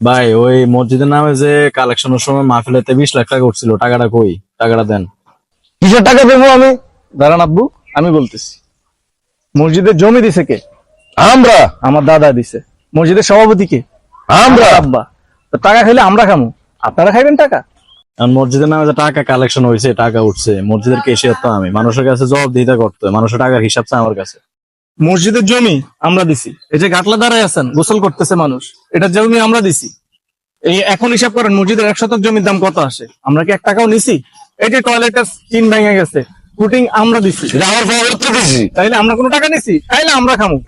ভাই ওই মসজিদের নামে যে কালেকশনের সময় মাহফিলেতে বিশ লাখ টাকা উঠছিল টাকাটা কই? টাকাটা দেন। কিসের টাকা দেবো আমি? দাঁড়ান আব্বু আমি বলতেছি। মসজিদের জমি দিছে কে? আমরা। আমার দাদা দিছে। মসজিদের সভাপতি কে? আমরা। আব্বা। তো টাকা খাইলে আমরা খামু। আপনারা খাইবেন টাকা? মসজিদের নামে যে টাকা কালেকশন হয়েছে টাকা উঠছে মসজিদের কেশিয়ার তো আমি। মানুষের কাছে জবাব দিতে করতে মানুষের টাকার হিসাব আমার কাছে। মসজিদের জমি আমরা দিছি। এই যে গাটলা দাঁড়ায় আছেন গোসল করতেছে মানুষ এটা জমি আমরা দিছি। এই এখন হিসাব করেন মসজিদের এক শতক জমির দাম কত আসে? আমরা কি এক টাকাও নিছি? এই যে টয়লেটের টিন ভেঙে গেছে ফুটিং আমরা দিছি। তাইলে আমরা কোনো টাকা নিছি? তাইলে আমরা খামু।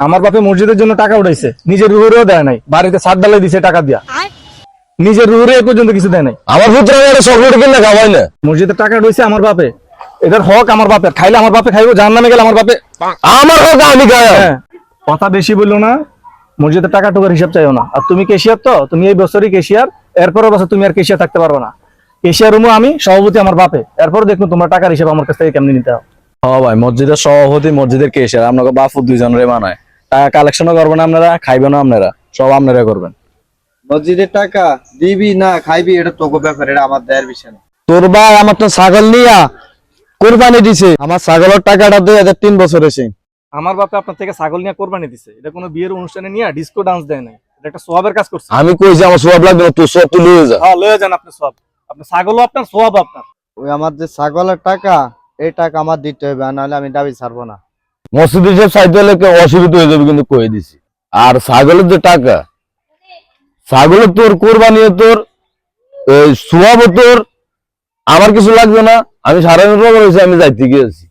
আমার বাপে মসজিদের জন্য টাকা উঠাইছে নিজের রুহুরেও দেয় নাই বাড়িতে সাত ডালাই দিছে টাকা দিয়া। নিজের রুহুরে পর্যন্ত কিছু দেয় নাই। আমার পুত্র খাওয়াই না। মসজিদের টাকা রয়েছে আমার বাপে। এটার হক আমার বাপের। খাইলে আমার বাপে খাইবো জাহান নামে গেলে আমার বাপে। আমার হোক আমি খাই হ্যাঁ। কথা বেশি বলল না মসজিদের টাকা টুকার হিসাব চাইও না। আর তুমি কেশিয়ার তো তুমি এই বছরই কেশিয়ার এরপরের বছর তুমি আর কেশিয়ার থাকতে পারবে না। কেশিয়ার রুমও আমি সভাপতি আমার বাপে। এরপর দেখুন তোমার টাকার হিসাব আমার কাছ থেকে কেমনি নিতে হবে হ ভাই মসজিদের সভাপতি মসজিদের কেশিয়ার আপনাকে বাপু দুইজনের মানায়। টাকা কালেকশনও করবেন আপনারা খাইবেন আপনারা সব আপনারা করবেন। মসজিদের টাকা দিবি না খাইবি এটা তোকে ব্যাপার এটা আমার দেয়ের বিষয় না। তোর ভাই আমার তো ছাগল নিয়া কোরবানি দিছে। আমার ছাগলের টাকাটা দুই হাজার তিন বছর এসে আমার বাপে আপনার থেকে ছাগল নিয়ে কোরবানি দিছে। এটা কোনো বিয়ের অনুষ্ঠানে নিয়ে ডিস্কো ডান্স দেয় নাই। এটা একটা সোয়াবের কাজ করছে। আমি কইছি আমার সব লাগবে না তুই সব তুই লয়ে যা। হ্যাঁ লয়ে যান আপনি সব আপনার ছাগলও আপনার সোয়াব আপনার। ওই আমার যে ছাগলের টাকা এই টাকা আমার দিতে হবে আর নাহলে আমি দাবি ছাড়বো না। মসজিদ হিসেব চাইতে হলে কেউ অসুবিধা হয়ে যাবে কিন্তু কয়ে দিছি। আর ছাগলের যে টাকা ছাগলের তোর কোরবানি তোর সোয়াব তোর আমার কিছু লাগবে না আমি সারা রয়েছে আমি যাইতে গিয়েছি।